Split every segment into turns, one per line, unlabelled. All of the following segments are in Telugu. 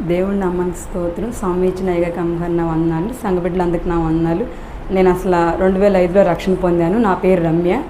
దేవుడి నామానికి స్తోత్రం. స్వామి ఇచ్చిన ఏకకంగా నా వందనాలు. సంగబిడ్డలందరికి నా వందనాలు. నేను అసలు రెండు వేల ఐదులో రక్షణ పొందాను. నా పేరు రమ్య.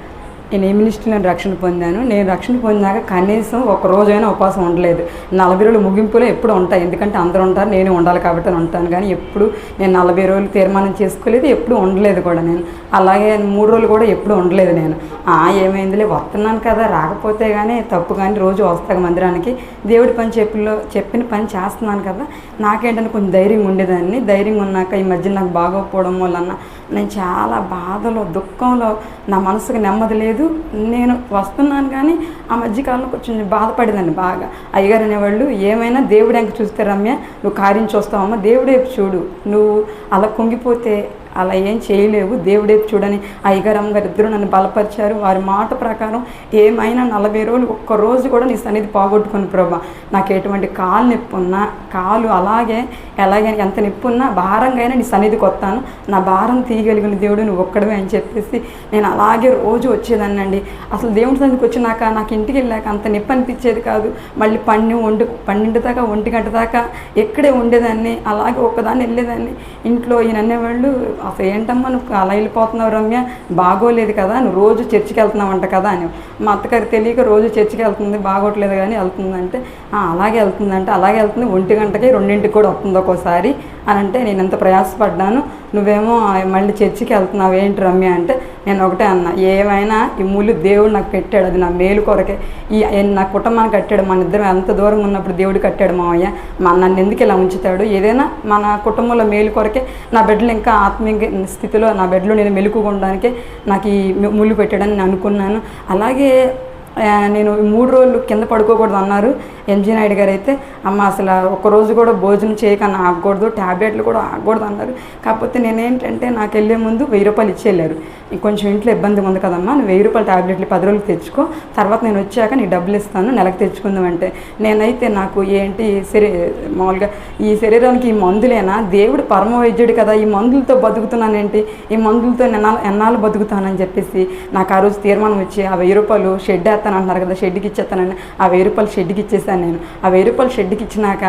నేను ఏ మినిస్ట్రీలో రక్షణ పొందాను? నేను రక్షణ పొందాక కనీసం ఒక రోజైనా ఉపవాసం ఉండలేదు. నలభై రోజులు ముగింపులో ఎప్పుడు ఉంటాయి. ఎందుకంటే అందరూ ఉంటారు నేను ఉండాలి కాబట్టి ఉంటాను. కానీ ఎప్పుడు నేను నలభై రోజులు తీర్మానం చేసుకోలేదు ఎప్పుడు ఉండలేదు కూడా నేను. అలాగే మూడు రోజులు కూడా ఎప్పుడు ఉండలేదు నేను. ఆ ఏమైందిలే వస్తున్నాను కదా. రాకపోతే కానీ తప్పు కానీ రోజు వస్తాను మందిరానికి. దేవుడి పని చెప్పిలో చెప్పిన పని చేస్తున్నాను కదా. నాకేంటంటే కొంచెం ధైర్యం ఉండేదాన్ని. ధైర్యం ఉన్నాక ఈ మధ్య నాకు బాగోకపోవడం వలన నేను చాలా బాధలో దుఃఖంలో నా మనసుకు నెమ్మది లేదు. నేను వస్తున్నాను కానీ ఆ మధ్యకాలంలో కొంచెం బాధపడేదండి బాగా. అయ్యగారు అనేవాళ్ళు ఏమైనా దేవుడు ఎంక చూస్తే రమ్య నువ్వు కార్యం చూస్తావమ్మా దేవుడే చూడు. నువ్వు అలా కుంగిపోతే అలా ఏం చేయలేవు. దేవుడే చూడని అయ్యగారు గారు ఇద్దరు నన్ను బలపరిచారు. వారి మాట ప్రకారం ఏమైనా నలభై రోజులు ఒక్క రోజు కూడా నీ సన్నిధి పోగొట్టుకుని ప్రభా. నాకు ఎటువంటి కాలు నొప్పి ఉన్నా కాలు అలాగే ఎలాగైనా ఎంత నొప్పి ఉన్నా భారంగా అయినా నీ సన్నిధికి వస్తాను. నా భారం తీయగలిగిన దేవుడు నువ్వు ఒక్కడమే అని చెప్పేసి నేను అలాగే రోజు వచ్చేదాన్నండి. అసలు దేవుడి సన్నిధికి వచ్చినాక నాకు ఇంటికి వెళ్ళాక అంత నొప్పి అనిపించేది కాదు. మళ్ళీ పన్ను ఒంటి పన్నెండు దాకా ఒంటి గంట దాకా ఎక్కడే ఉండేదాన్ని. అలాగే ఒక్కదాన్ని వెళ్ళేదాన్ని. ఇంట్లో ఈయన అనేవాళ్ళు అసలు ఏంటమ్మా నువ్వు అలా వెళ్ళిపోతున్నావు రమ్య? బాగోలేదు కదా నువ్వు రోజు చర్చికి వెళ్తున్నావంట కదా అని. మా అత్తగారికి తెలియక రోజు చర్చికి వెళ్తుంది బాగోట్లేదు కానీ వెళ్తుందంటే అలాగే వెళ్తుందంటే అలాగే వెళ్తుంది. ఒంటి గంటకి రెండింటికి కూడా వస్తుంది ఒక్కోసారి. అని అంటే నేను ఎంత ప్రయాసపడ్డాను నువ్వేమో మళ్ళీ చర్చికి వెళ్తున్నావు ఏంటి రమ్య అంటే నేను ఒకటే అన్నా ఏమైనా ఈ ముళ్ళు దేవుడు నాకు పెట్టాడు అది నా మేలు కొరకే. ఈ నా కుటుంబాన్ని కట్టాడు మన ఇద్దరం ఎంత దూరం ఉన్నప్పుడు దేవుడు కట్టాడు మావయ్య మా నన్ను ఎందుకు ఇలా ఉంచుతాడు? ఏదైనా మన కుటుంబంలో మేలు కొరకే నా బిడ్డలు ఇంకా ఆత్మీయ స్థితిలో నా బిడ్డలు నేను మెలుకుగా నాకు ఈ ముళ్ళు పెట్టాడని నేను అనుకున్నాను. అలాగే నేను మూడు రోజులు కింద పడుకోకూడదు అన్నారు. ఎంజీ నాయుడు గారు అయితే అమ్మ అసలు ఒక రోజు కూడా భోజనం చేయకన్నా ఆగకూడదు ట్యాబ్లెట్లు కూడా ఆగకూడదు అన్నారు. కాకపోతే నేనేంటంటే నాకు వెళ్ళే ముందు వెయ్యి రూపాయలు ఇచ్చి కొంచెం ఇంట్లో ఇబ్బందిగా ఉంది కదమ్మా నువ్వు వెయ్యి రూపాయలు ట్యాబ్లెట్లు పది రోజులు తెచ్చుకో తర్వాత నేను వచ్చాక నీ డబ్బులు ఇస్తాను నెలకు తెచ్చుకుందామంటే నేనైతే నాకు ఏంటి శరీ మామూలుగా ఈ శరీరానికి ఈ మందులేనా? దేవుడు పరమ వైద్యుడు కదా ఈ మందులతో బతుకుతున్నానేంటి? ఈ మందులతో ఎన్నాళ్ళు బతుకుతానని చెప్పేసి నాకు ఆ రోజు తీర్మానం వచ్చి ఆ వెయ్యి రూపాయలు షెడ్ ఇచ్చేస్తాను అంటున్నారు కదా షెడ్కి ఇచ్చేస్తానని. ఆ వెయ్యి రూపాయలు షెడ్కి ఇచ్చేసాను నేను. ఆ వెయ్యి రూపాయలు షెడ్కి ఇచ్చినాక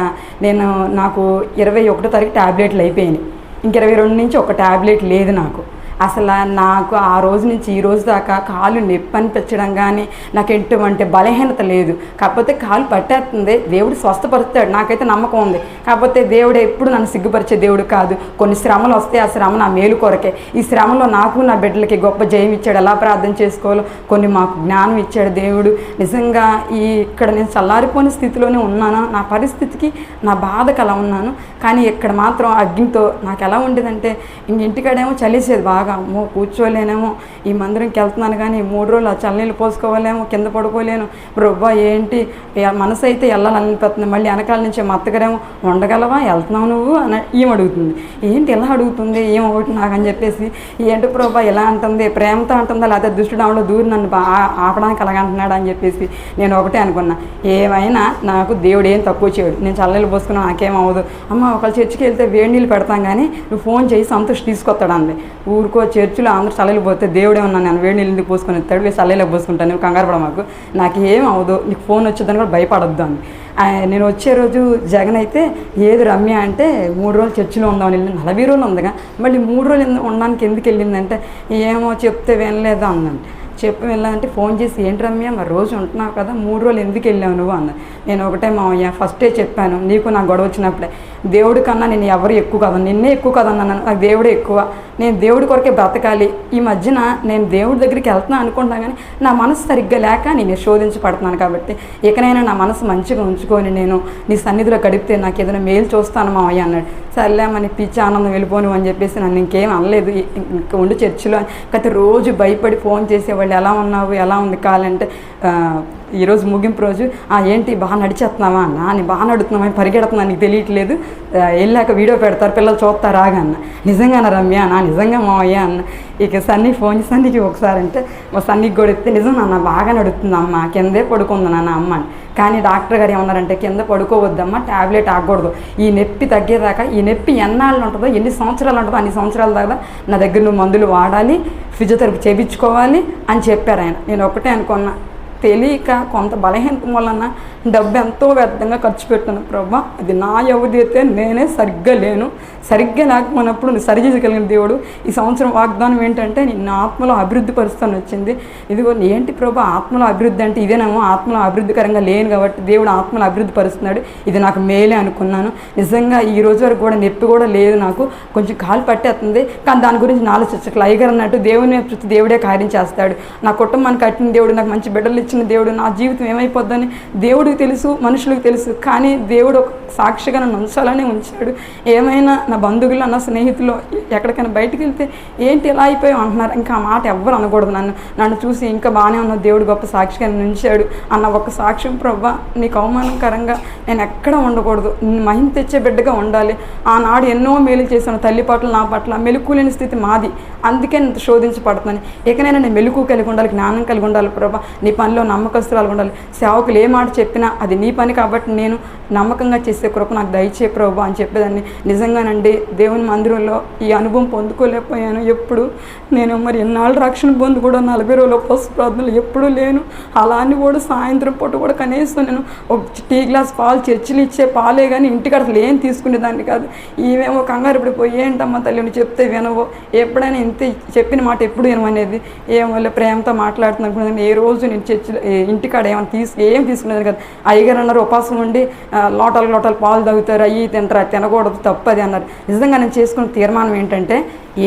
నేను నాకు ఇరవై ఒకటో తారీఖు ట్యాబ్లెట్లు అయిపోయినాయి. ఇంక ఇరవై రెండు నుంచి ఒక ట్యాబ్లెట్ లేదు నాకు. అసలు నాకు ఆ రోజు నుంచి ఈ రోజు దాకా కాలు నొప్పి అనిపించడం కానీ నాకు ఎటువంటి బలహీనత లేదు. కాకపోతే కాలు పట్టేస్తుంది. దేవుడు స్వస్థపరుస్తాడు. నాకైతే నమ్మకం ఉంది. కాకపోతే దేవుడు ఎప్పుడు నన్ను సిగ్గుపరిచే దేవుడు కాదు. కొన్ని శ్రమలు వస్తే ఆ శ్రమ నా మేలు కొరకే. ఈ శ్రమలో నాకు నా బిడ్డలకి గొప్ప జయం ఇచ్చాడు. ఎలా ప్రార్థన చేసుకోవాలో కొన్ని మాకు జ్ఞానం ఇచ్చాడు దేవుడు. నిజంగా ఈ ఇక్కడ నేను చల్లారిపోని స్థితిలోనే ఉన్నాను? నా పరిస్థితికి నా బాధకు అలా ఉన్నాను. కానీ ఇక్కడ మాత్రం అగ్నితో నాకు ఎలా ఉండేదంటే ఇంక ఇంటికాడేమో చలిసేది బాగా అమ్మో కూర్చోలేనేమో. ఈ మందిరంకి వెళ్తున్నాను కానీ మూడు రోజులు ఆ చల్లనీళ్ళు పోసుకోవాలేమో కింద పడుకోలేను. రొబ్బా ఏంటి? మనసు అయితే వెళ్ళాలనిపోతుంది మళ్ళీ వెనకాల నుంచి మా అత్తగారేమో ఉండగలవా? వెళ్తున్నావు నువ్వు? అని ఏం అడుగుతుంది. ఏంటి ఎలా అడుగుతుంది? ఏం ఒకటి నాకని చెప్పేసి ఏంటి ప్రభా ఇలా అంటుంది? ప్రేమతో అంటుందా? లేకపోతే దుష్టుడు ఆవిడ దూరి నన్ను బా ఆపడానికి అలాగ అంటున్నాడు? అని చెప్పేసి నేను ఒకటే అనుకున్నా. ఏమైనా నాకు దేవుడు ఏం తక్కువ చేయడు. నేను చల్లలు పోసుకున్నా నాకేం అవ్వదు. అమ్మ ఒకళ్ళు చర్చికి వెళ్తే వేడి నీళ్ళు పెడతాం కానీ నువ్వు ఫోన్ చేసి సంతోష్ తీసుకొస్తాడు అంది. ఊరు ఎక్కువ చర్చిలో అందరూ చల్లలు పోతే దేవుడే ఉన్నాను నేను వేడి నీళ్ళు పోసుకొని ఇస్తాడు వేసి పోసుకుంటాను నువ్వు కంగారు పడ మాకు. నాకు ఏం అవ్వదు నీకు ఫోన్ వచ్చేదని కూడా భయపడొద్దు అని. నేను వచ్చే రోజు జగన్ అయితే ఏది రమ్య అంటే మూడు రోజులు చర్చిలో ఉందామని వెళ్ళి నలభై రోజులు ఉందిగా మళ్ళీ మూడు రోజులు ఎందు- ఉండడానికి ఎందుకు వెళ్ళిందంటే ఏమో చెప్తే వినలేదు అందండి చెప్పి వెళ్ళాలంటే ఫోన్ చేసి ఏంటి రమ్య మరి రోజు ఉంటున్నావు కదా మూడు రోజులు ఎందుకు వెళ్ళావు నువ్వు? అన్న నేను ఒకటే మామయ్య ఫస్టే చెప్పాను నీకు నా గొడవ వచ్చినప్పుడే. దేవుడి కన్నా నేను ఎవరు ఎక్కువ కదా. నిన్నే ఎక్కువ కదా అన్నాను నాకు దేవుడే ఎక్కువ. నేను దేవుడి కొరకే బ్రతకాలి. ఈ మధ్యన నేను దేవుడి దగ్గరికి వెళ్తున్నా అనుకుంటున్నా కానీ నా మనసు సరిగ్గా లేక నేను శోధించి పడుతున్నాను కాబట్టి ఇకనైనా నా మనసు మంచిగా ఉంచుకొని నేను నీ సన్నిధిలో గడిపితే నాకు ఏదైనా మేలు చూస్తాను మావయ్య అన్నాడు. సర్లేమని పిచ్చి ఆనందం వెళ్ళిపోను అని చెప్పేసి నన్ను ఇంకేం అనలేదు. ఇ- ఇంకా ఉండి చర్చిలో. కాకపోతే రోజు భయపడి ఫోన్ చేసేవాళ్ళు ఎలా ఉన్నావు? ఎలా ఉంది? కాలంటే ఈరోజు ముగింపు రోజు "ఆ, ఏంటి బాగా నడిచేస్తున్నావా? అన్న. నీ బాగా నడుతున్నావా? పరిగెడుతున్నా నీకు తెలియట్లేదు. వెళ్ళాక వీడియో పెడతారు పిల్లలు చూస్తారా అన్న. నిజంగానా రమ్య అన్న? నిజంగా మావయ్య అన్న. ఇక సన్నీ ఫోన్ చేసి సన్నీకి ఒకసారి అంటే సన్నీకి కూడా ఇస్తే నిజం నాన్న బాగా నడుస్తుంది కిందే పడుకుంది నాన్న అమ్మ కానీ డాక్టర్ గారు ఏమన్నారంటే కింద పడుకోవద్దమ్మా ట్యాబ్లెట్ ఆగకూడదు. ఈ నొప్పి తగ్గేదాకా ఈ నొప్పి ఎన్నాళ్ళు ఉంటుందో ఎన్ని సంవత్సరాలు ఉంటుందో అన్ని సంవత్సరాల దాకా నా దగ్గర నువ్వు మందులు వాడాలి ఫిజియోథెరపీ చేయించుకోవాలి అని చెప్పారు ఆయన. నేను ఒకటే అనుకున్నా. తెలియక కొంత బలహీనత వలన డబ్బు ఎంతో వ్యర్థంగా ఖర్చు పెట్టాను ప్రభా. అది నా ఎవరిదైతే నేనే సరిగ్గా లేను. సరిగ్గా లేకపోయినప్పుడు నువ్వు సరిచేయగలిగిన దేవుడు. ఈ సంవత్సరం వాగ్దానం ఏంటంటే నిన్న ఆత్మలో అభివృద్ధి పరుస్తాను వచ్చింది. ఇదిగో ఏంటి ప్రభా? ఆత్మలో అభివృద్ధి అంటే ఇదేనేమో ఆత్మలో అభివృద్ధికరంగా లేను కాబట్టి దేవుడు ఆత్మలో అభివృద్ధి పరుస్తున్నాడు. ఇది నాకు మేలే అనుకున్నాను. నిజంగా ఈ రోజు వరకు కూడా నొప్పి కూడా లేదు నాకు. కొంచెం కాలు పట్టేస్తుంది. కానీ దాని గురించి ఆలోచించట్లే అయ్యగారు అన్నట్టు దేవుని దేవుడే కార్యం చేస్తాడు. నా కుటుంబాన్ని కట్టిన దేవుడు నాకు మంచి బిడ్డలు ఇచ్చి ఇచ్చిన దేవుడు నా జీవితం ఏమైపోద్దని దేవుడికి తెలుసు మనుషులకు తెలుసు. కానీ దేవుడు ఒక సాక్షిగా నన్ను ఉంచాలనే ఉంచాడు. ఏమైనా నా బంధువులు నా స్నేహితులు ఎక్కడికైనా బయటకు వెళ్తే ఏంటి ఇలా అయిపోయావు అంటున్నారు. ఇంకా ఆ మాట ఎవ్వరు అనకూడదు నన్ను. నన్ను చూసి ఇంకా బాగానే ఉన్న దేవుడు గొప్ప సాక్షిగా నన్ను ఉంచాడు అన్న ఒక సాక్ష్యం ప్రభా నీకు అవమానకరంగా నేను ఎక్కడ ఉండకూడదు. మహిమ తెచ్చే బిడ్డగా ఉండాలి. ఆనాడు ఎన్నో మేలు చేశాను తల్లి పట్ల నా పట్ల మెలుకులేని స్థితి మాది. అందుకే నేను శోధించబడుతున్నాను. ఇకనైనా నేను మెలకు కలిగి ఉండాలి జ్ఞానం కలిగి ఉండాలి ప్రభా నీ పనిలో నమ్మకస్తురాలు ఉండాలి. సేవకులు ఏ మాట చెప్పినా అది నీ పని కాబట్టి నేను నమ్మకంగా చేసే కృప నాకు దయచే ప్రభు అని చెప్పేదాన్ని. నిజంగానండి దేవుని మందిరంలో ఈ అనుభవం పొందుకోలేకపోయాను. ఎప్పుడు నేను మరి ఎన్నాళ్ళు రక్షణ పొంది కూడా నలభై రోజుల పసుపు ప్రార్థనలు ఎప్పుడూ లేను. అలా అని కూడా సాయంత్రం పూట కూడా కనీసం నేను ఒక టీ గ్లాస్ పాలు చర్చిలు ఇచ్చే పాలే కానీ ఇంటికి అసలు ఏం తీసుకునేదాన్ని కాదు. ఈవేమో కంగారు ఇప్పుడు ఏంటమ్మా తల్లి నువ్వు చెప్తే వినవో. ఎప్పుడైనా ఇంత చెప్పిన మాట ఎప్పుడు వినమనేది ఏమో ప్రేమతో మాట్లాడుతున్నాను. ఏ రోజు నేను చర్చిలో ఇంటికాడ ఏమైనా తీసు ఏం తీసుకునేది కదా. అయ్యగారు అన్నారు ఉపాసం ఉండి లోటాలు లోటాలు పాలు తాగుతారు అయ్యి తింటారు అది తినకూడదు తప్పది అన్నారు. నిజంగా నేను చేసుకున్న తీర్మానం ఏంటంటే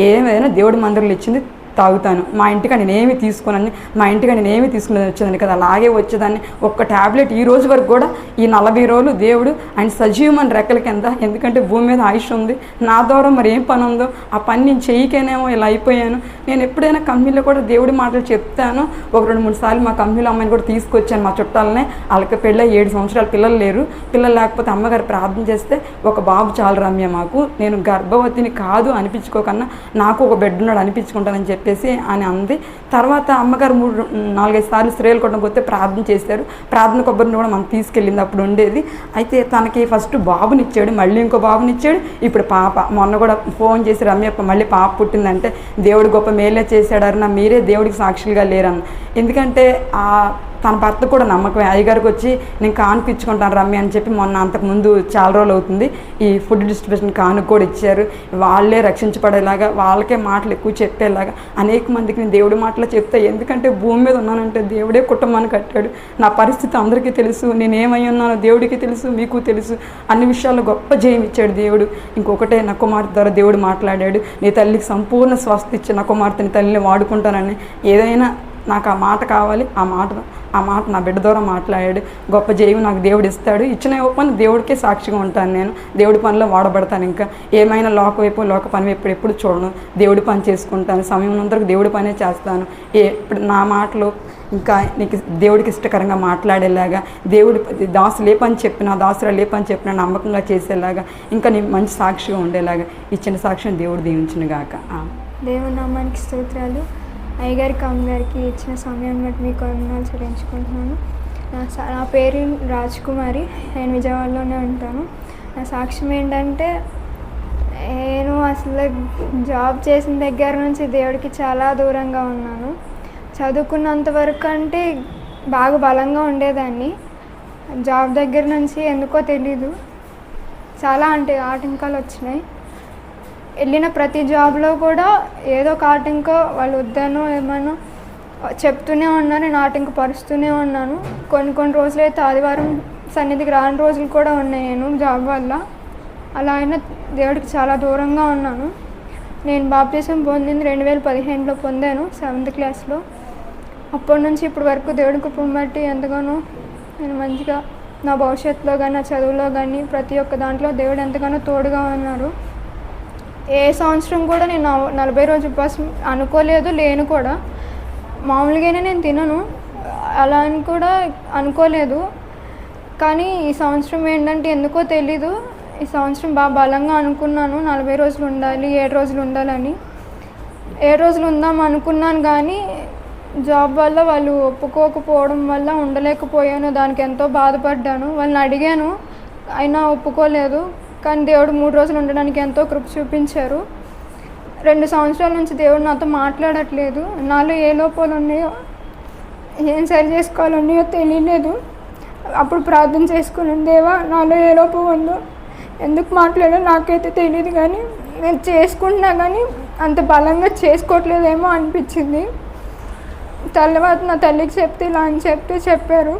ఏమైనా దేవుడి మందిరంలో ఇచ్చింది తాగుతాను. మా ఇంటికి నేను ఏమి తీసుకున్నాను మా ఇంటికి నేను ఏమి తీసుకుని వచ్చేదాన్ని కదా. అలాగే వచ్చేదాన్ని. ఒక్క ట్యాబ్లెట్ ఈ రోజు వరకు కూడా ఈ నలభై రోజులు దేవుడు ఆయన సజీవమైన రెక్కల కింద ఎందుకంటే భూమి మీద ఆయుష్ ఉంది. నా ద్వారా మరి ఏం పని ఉందో ఆ పని నేను చేయకనేమో ఇలా అయిపోయాను. నేను ఎప్పుడైనా కంపెనీలో కూడా దేవుడి మాటలు చెప్తాను. ఒక రెండు మూడు సార్లు మా కంపెనీలో అమ్మాయిని కూడా తీసుకొచ్చాను మా చుట్టాలనే. వాళ్ళకి పెళ్ళి ఏడు సంవత్సరాల పిల్లలు లేరు. పిల్లలు లేకపోతే అమ్మగారు ప్రార్థన చేస్తే ఒక బాబు చాలు రమ్య మాకు. నేను గర్భవతిని కాదు అనిపించుకోకన్నా నాకు ఒక బెడ్ ఉన్నాడు అనిపించుకుంటానని చెప్పేసి అని అంది. తర్వాత అమ్మగారు మూడు నాలుగైదు సార్లు స్త్రీలు కొట్టడం పోతే ప్రార్థన చేశారు. ప్రార్థన కొబ్బరిని కూడా మనం తీసుకెళ్ళింది అప్పుడు ఉండేది. అయితే తనకి ఫస్ట్ బాబునిచ్చాడు మళ్ళీ ఇంకో బాబునిచ్చాడు. ఇప్పుడు పాప మొన్న కూడా ఫోన్ చేసి రమ్య మళ్ళీ పాప పుట్టిందంటే దేవుడు గొప్ప మేలే చేశాడన్న మీరే దేవుడికి సాక్షులుగా లేరన్న. ఎందుకంటే ఆ తన భర్త కూడా నమ్మకమే. అయ్యగారికి వచ్చి నేను కానుపించుకుంటాను రమ్మి అని చెప్పి మొన్న అంతకుముందు చాలా రోజులు అవుతుంది. ఈ ఫుడ్ డిస్ట్రిబ్యూషన్ కానుక కూడా ఇచ్చారు. వాళ్ళే రక్షించబడేలాగా వాళ్ళకే మాటలు ఎక్కువ చెప్పేలాగా అనేక మందికి నేను దేవుడి మాటలు చెప్తా. ఎందుకంటే భూమి మీద ఉన్నానంటే దేవుడే కుటుంబాన్ని కట్టాడు. నా పరిస్థితి అందరికీ తెలుసు. నేను ఏమై ఉన్నానో దేవుడికి తెలుసు మీకు తెలుసు. అన్ని విషయాల్లో గొప్ప జయం ఇచ్చాడు దేవుడు. ఇంకొకటే నా కుమార్తె ద్వారా దేవుడు మాట్లాడాడు. నీ తల్లికి సంపూర్ణ స్వస్థ ఇచ్చి నా కుమార్తె నీ తల్లిని వాడుకుంటానని. ఏదైనా నాకు ఆ మాట కావాలి ఆ మాట ఆ మాట నా బిడ్డ ద్వారా మాట్లాడాడు. గొప్ప జయము నాకు దేవుడు ఇస్తాడు. ఇచ్చిన పని దేవుడికే సాక్షిగా ఉంటాను నేను. దేవుడి పనిలో వాడబడతాను ఇంకా. ఏమైనా లోక వైపు లోక పని వైపు ఎప్పుడు చూడను. దేవుడి పని చేసుకుంటాను. సమయం అందరికి దేవుడి పనే చేస్తాను. ఏ ఇప్పుడు నా మాటలు ఇంకా నీకు దేవుడికి ఇష్టకరంగా మాట్లాడేలాగా దేవుడి దాసులు ఏ పని చెప్పినా దాసులు ఏ పని చెప్పినా నమ్మకంగా చేసేలాగా ఇంకా నీ మంచి సాక్షిగా ఉండేలాగా ఇచ్చిన సాక్ష్యం దేవుడు దీవించిన గాక ఆ.
దేవుని నామానికి స్తోత్రాలు. అయ్యగారికి అమ్మగారికి ఇచ్చిన సమయాన్ని బట్టి మీకు వందనాలు చెల్లించుకుంటున్నాను. నా నా పేరు రాజ్ కుమారి నేను విజయవాడలోనే ఉంటాను. నా సాక్ష్యం ఏంటంటే నేను అసలు జాబ్ చేసిన దగ్గర నుంచి దేవుడికి చాలా దూరంగా ఉన్నాను. చదువుకున్నంత వరకు అంటే బాగా బలంగా ఉండేదాన్ని. జాబ్ దగ్గర నుంచి ఎందుకో తెలీదు. చాలా అంటే ఆటంకాలు వచ్చినాయి. వెళ్ళిన ప్రతి జాబ్లో కూడా ఏదో ఒక ఆటంకం వాళ్ళు వద్దనో ఏమనో చెప్తూనే ఉన్నాను నేను ఆటంక పరుస్తూనే ఉన్నాను. కొన్ని కొన్ని రోజులు అయితే ఆదివారం సన్నిధికి రాని రోజులు కూడా ఉన్నాయి నేను జాబ్ వల్ల. అలా అయినా దేవుడికి చాలా దూరంగా ఉన్నాను. నేను బాప్తీసం పొందింది రెండు వేల పదిహేనులో పొందాను సెవెంత్ క్లాస్లో. అప్పటి నుంచి ఇప్పటి వరకు దేవుడి కృపను బట్టి ఎంతగానో నేను మంచిగా నా భవిష్యత్తులో కానీ నా చదువులో కానీ ప్రతి ఒక్క దాంట్లో దేవుడు ఎంతగానో తోడుగా ఉన్నారు. ఏ సంవత్సరం కూడా నేను నలభై రోజు ఉపవాసం అనుకోలేదు లేను కూడా. మామూలుగానే నేను తినను అలా అని కూడా అనుకోలేదు. కానీ ఈ సంవత్సరం ఏంటంటే ఎందుకో తెలీదు. ఈ సంవత్సరం బాగా బలంగా అనుకున్నాను నలభై రోజులు ఉండాలి ఏడు రోజులు ఉండాలని. ఏడు రోజులు ఉందాం అనుకున్నాను కానీ జాబ్ వల్ల వాళ్ళు ఒప్పుకోకపోవడం వల్ల ఉండలేకపోయాను దానికి ఎంతో బాధపడ్డాను. వాళ్ళని అడిగాను అయినా ఒప్పుకోలేదు. కానీ దేవుడు మూడు రోజులు ఉండడానికి ఎంతో కృప చూపించారు. రెండు సంవత్సరాల నుంచి దేవుడు నాతో మాట్లాడట్లేదు. నాలో ఏ లోపాలు ఉన్నాయో ఏం సరి చేసుకోవాలన్నాయో తెలియలేదు. అప్పుడు ప్రార్థన చేసుకున్నాను దేవా నాలో ఏ లోపం ఉందో ఎందుకు మాట్లాడో నాకైతే తెలియదు కానీ నేను చేసుకుంటున్నా కానీ అంత బలంగా చేసుకోవట్లేదేమో అనిపించింది. తర్వాత నా తల్లికి చెప్తే ఇలా అని చెప్తే చెప్పారు.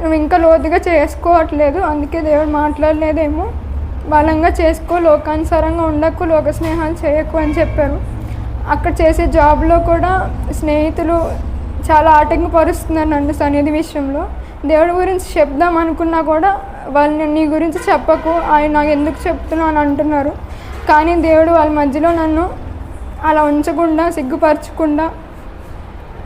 నువ్వు ఇంకా లోతుగా చేసుకోవట్లేదు అందుకే దేవుడు మాట్లాడలేదేమో. బలంగా చేసుకో లోకానుసారంగా ఉండకు లోక స్నేహాలు చేయకు అని చెప్పారు. అక్కడ చేసే జాబ్లో కూడా స్నేహితులు చాలా ఆటంకపరుస్తున్నారు నన్ను సన్నిధి విషయంలో. దేవుడి గురించి చెప్దాం అనుకున్నా కూడా వాళ్ళు నీ గురించి చెప్పకు ఆయన నాకు ఎందుకు చెప్తున్నావు అని అంటున్నారు. కానీ దేవుడు వాళ్ళ మధ్యలో నన్ను అలా ఉంచకుండా సిగ్గుపరచకుండా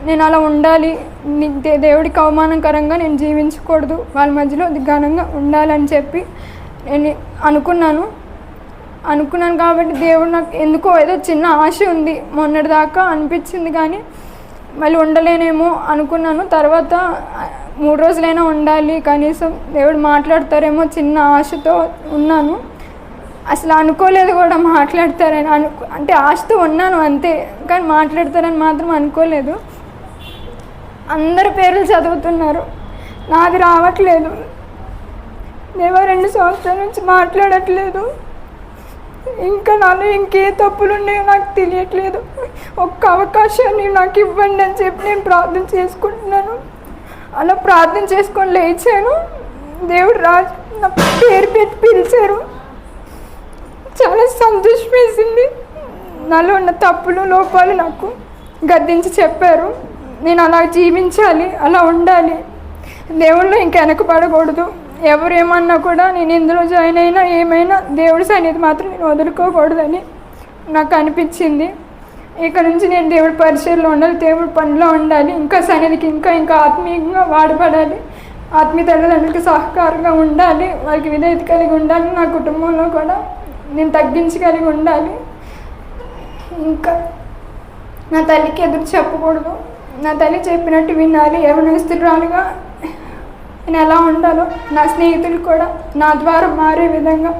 నేను అలా ఉండాలి. దే- దేవుడికి అవమానకరంగా నేను జీవించకూడదు. వాళ్ళ మధ్యలో ఘనంగా ఉండాలని చెప్పి నేను అనుకున్నాను. అనుకున్నాను కాబట్టి దేవుడు నాకు ఎందుకో ఏదో చిన్న ఆశ ఉంది. మొన్నటిదాకా అనిపించింది కానీ మళ్ళీ ఉండలేనేమో అనుకున్నాను. తర్వాత మూడు రోజులైనా ఉండాలి. కనీసం దేవుడు మాట్లాడతారేమో చిన్న ఆశతో ఉన్నాను. అసలు అనుకోలేదు కూడా మాట్లాడతారని అను అంటే ఆశతో ఉన్నాను అంతే. కానీ మాట్లాడతారని మాత్రం అనుకోలేదు. అందరి పేర్లు చదువుతున్నారు. నాది రావట్లేదు. దేవా రెండు సంవత్సరాల నుంచి మాట్లాడట్లేదు. ఇంకా నాలో ఇంకే తప్పులు ఉన్నాయో నాకు తెలియట్లేదు. ఒక్క అవకాశాన్ని నాకు ఇవ్వండి అని చెప్పి నేను ప్రార్థన చేసుకుంటున్నాను. అలా ప్రార్థన చేసుకొని లేచాను. దేవుడు రాజు నా పేరు పెట్టి పిలిచారు. చాలా సంతోషం వేసింది. నాలో ఉన్న తప్పులు లోపాలు నాకు గద్దించి చెప్పారు. నేను అలా జీవించాలి అలా ఉండాలి. దేవుళ్ళు ఇంకా వెనకబడకూడదు. ఎవరు ఏమన్నా కూడా నేను ఇందులో జాయిన్ అయినా ఏమైనా దేవుడి సన్నిధి మాత్రం నేను వదులుకోకూడదని నాకు అనిపించింది. ఇక్కడ నుంచి నేను దేవుడి పరిచయంలో ఉండాలి దేవుడి పనిలో ఉండాలి ఇంకా సన్నిధికి ఇంకా ఇంకా ఆత్మీయంగా వాడబడాలి ఆత్మీయ తల్లిదండ్రులకి సహకారంగా ఉండాలి వాళ్ళకి విధేయత కలిగి ఉండాలి నా కుటుంబంలో కూడా నేను తగ్గించగలిగి ఉండాలి. ఇంకా నా తల్లికి ఎదురు చెప్పకూడదు. నా తల్లి చెప్పినట్టు వినాలి యవనస్తురాలుగా నేను ఎలా ఉండాలో నా స్నేహితులు కూడా నా ద్వారా మారే విధంగా.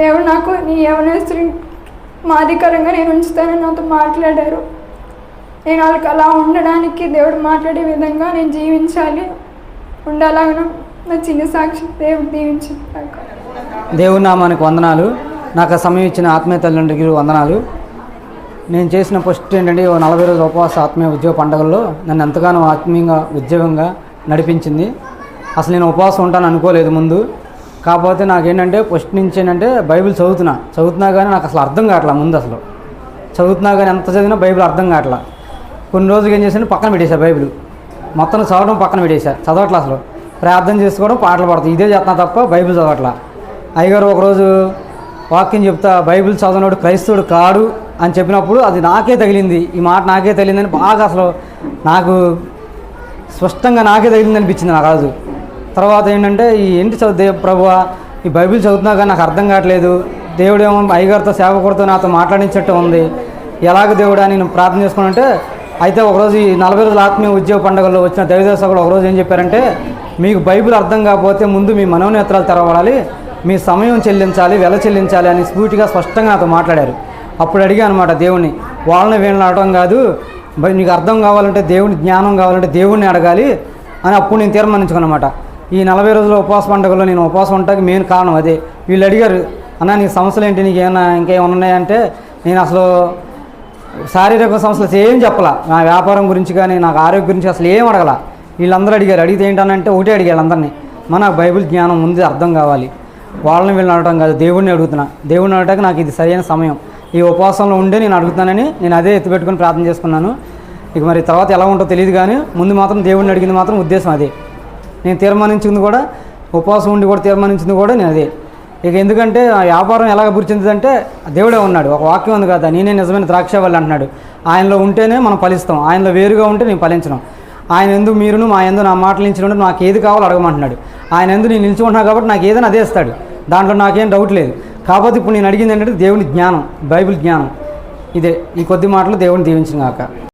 దేవుడు నాకు నీ యవనస్తుని మాదికరంగా నేను ఉంచుతానని నాతో మాట్లాడారు. నేను వాళ్ళకి అలా ఉండడానికి దేవుడు మాట్లాడే విధంగా నేను జీవించాలి. ఉండాలన్న నా చిన్న సాక్షి దేవుడు దీవించారు
దేవుడు నామానికి వందనాలు. నాకు సమయం ఇచ్చిన ఆత్మీయ తల్లిదండ్రులకి వందనాలు. నేను చేసిన ఫస్ట్ ఏంటంటే ఓ నలభై రోజుల ఉపవాస ఆత్మీయ ఉద్యోగ పండుగల్లో నన్ను ఎంతగానో ఆత్మీయంగా ఉద్యోగంగా నడిపించింది. అసలు నేను ఉపవాసం ఉంటాను అనుకోలేదు ముందు. కాకపోతే నాకేంటంటే ఫస్ట్ నుంచి ఏంటంటే బైబిల్ చదువుతున్నా. చదువుతున్నా కానీ నాకు అసలు అర్థం కావట్లా ముందు అసలు. చదువుతున్నా కానీ ఎంత చదివినా బైబిల్ అర్థం కావట్లా. కొన్ని రోజులు ఏం చేశాను? పక్కన పెట్టేశా బైబిల్. మొత్తం చదవడం పక్కన పెట్టేశా. చదవట్లా అసలు. ప్రార్థన చేసుకోవడం పాటలు పాడతాం ఇదే చేస్తున్నా తప్ప బైబిల్ చదవట్లా. అయ్యగారు ఒకరోజు వాక్యం చెప్తా బైబిల్ చదవనోడు క్రైస్తవుడు కాడు అని చెప్పినప్పుడు అది నాకే తగిలింది. ఈ మాట నాకే తగిలిందని బాగా అసలు నాకు స్పష్టంగా నాకే తగిలింది అనిపించింది నాకు రాజు. తర్వాత ఏంటంటే ఈ ఏంటి చదువు ప్రభు ఈ బైబిల్ చదువుతున్నా కానీ నాకు అర్థం కావట్లేదు. దేవుడేమో అయ్యగారితో సేవకుడితో నాతో మాట్లాడించట్టు ఉంది. ఎలాగ దేవుడా నేను ప్రార్థన చేసుకున్నంటే అయితే ఒకరోజు ఈ నలభై రోజుల ఆత్మీయ ఉద్యోగ పండుగలో వచ్చిన దైవదేశకులు ఒకరోజు ఏం చెప్పారంటే మీకు బైబిల్ అర్థం కాకపోతే ముందు మీ మనోనేత్రాలు తెరవడాలి మీ సమయం చెల్లించాలి వెల చెల్లించాలి అని స్ఫూర్తిగా స్పష్టంగా నాతో మాట్లాడారు. అప్పుడు అడిగా అనమాట దేవుని వాళ్ళని వీళ్ళని అడగడం కాదు నీకు అర్థం కావాలంటే దేవుని జ్ఞానం కావాలంటే దేవుణ్ణి అడగాలి అని అప్పుడు నేను తీర్మానించుకున్నమాట ఈ నలభై రోజుల ఉపవాస పండుగలో నేను ఉపవాసం ఉండటానికి మెయిన్ కారణం అదే. వీళ్ళు అడిగారు అన్న నీ సమస్యలు ఏంటి? నీకు ఏమైనా ఇంకేమైనా ఉన్నాయంటే నేను అసలు శారీరక సమస్యలు ఏం చెప్పలా. నా వ్యాపారం గురించి కానీ నాకు ఆరోగ్యం గురించి అసలు ఏం అడగల. వీళ్ళందరూ అడిగారు అడిగితే ఏంటనంటే ఒకటే అడిగారు అందరినీ. మన బైబిల్ జ్ఞానం ఉంది అర్థం కావాలి. వాళ్ళని వీళ్ళని అడగడం కాదు దేవుడిని అడుగుతున్నా. దేవుడిని అడగటానికి నాకు ఇది సరైన సమయం. ఈ ఉపవాసంలో ఉండే నేను అడుగుతానని నేను అదే ఎత్తుపెట్టుకుని ప్రార్థన చేసుకున్నాను. ఇక మరి తర్వాత ఎలా ఉంటో తెలియదు కానీ ముందు మాత్రం దేవుడిని అడిగింది మాత్రం ఉద్దేశం అదే. నేను తీర్మానించింది కూడా ఉపవాసం ఉండి కూడా తీర్మానించింది కూడా నేను అదే. ఇక ఎందుకంటే ఆ వ్యాపారం ఎలాగ గుర్తించిందంటే దేవుడే ఉన్నాడు ఒక వాక్యం ఉంది కదా నేనే నిజమైన ద్రాక్ష వాళ్ళు అంటున్నాడు. ఆయనలో ఉంటేనే మనం ఫలిస్తాం ఆయనలో వేరుగా ఉంటే నేను ఫలించను ఆయన ఎందు మీరును మా ఎందు నా మాటలు నిలిచిన నాకు ఏది కావాలో అడగమంటున్నాడు. ఆయన ఎందు నేను నిల్చుకుంటున్నా కాబట్టి నాకు ఏదైనా అదే ఇస్తాడు. దాంట్లో నాకేం డౌట్ లేదు. కాకపోతే ఇప్పుడు నేను అడిగింది ఏంటంటే దేవుని జ్ఞానం బైబిల్ జ్ఞానం. ఇదే ఈ కొద్ది మాటలు దేవుని దీవించిన కాక